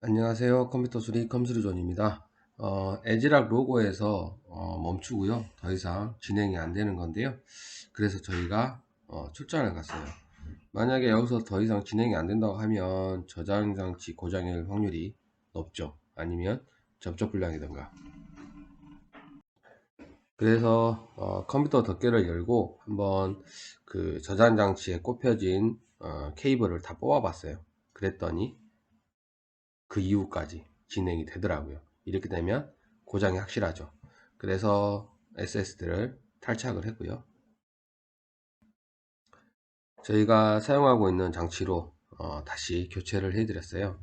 안녕하세요. 컴퓨터 수리 컴수리존입니다. 어, 에지락 로고에서 어, 멈추고요. 더 이상 진행이 안 되는 건데요. 그래서 저희가 어, 출장을 갔어요. 만약에 여기서 더 이상 진행이 안 된다고 하면 저장 장치 고장일 확률이 높죠. 아니면 접촉 불량이든가. 그래서 어, 컴퓨터 덮개를 열고 한번 그 저장 장치에 꼽혀진 어, 케이블을 다 뽑아 봤어요. 그랬더니 그 이후까지 진행이 되더라고요. 이렇게 되면 고장이 확실하죠. 그래서 SSD를 탈착을 했고요. 저희가 사용하고 있는 장치로 어, 다시 교체를 해드렸어요.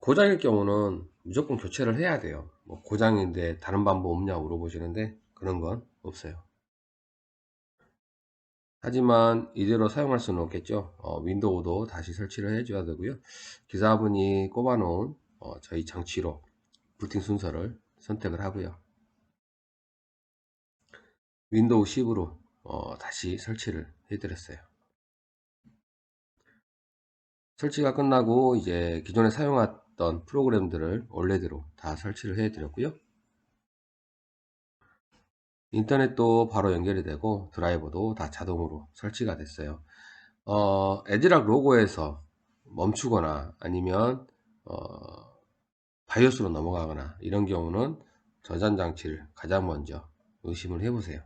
고장일 경우는 무조건 교체를 해야 돼요. 뭐 고장인데 다른 방법 없냐고 물어보시는데 그런 건 없어요. 하지만 이대로 사용할 수는 없겠죠. 어, 윈도우도 다시 설치를 해줘야 되고요. 기사분이 꼽아 놓은 어, 저희 장치로 부팅 순서를 선택을 하고요. 윈도우 10으로 어, 다시 설치를 해 드렸어요. 설치가 끝나고 이제 기존에 사용했던 프로그램들을 원래대로 다 설치를 해 드렸고요 인터넷도 바로 연결이 되고 드라이버도 다 자동으로 설치가 됐어요. 어, 에즈락 로고에서 멈추거나 아니면 어, 바이오스로 넘어가거나 이런 경우는 저장 장치를 가장 먼저 의심을 해보세요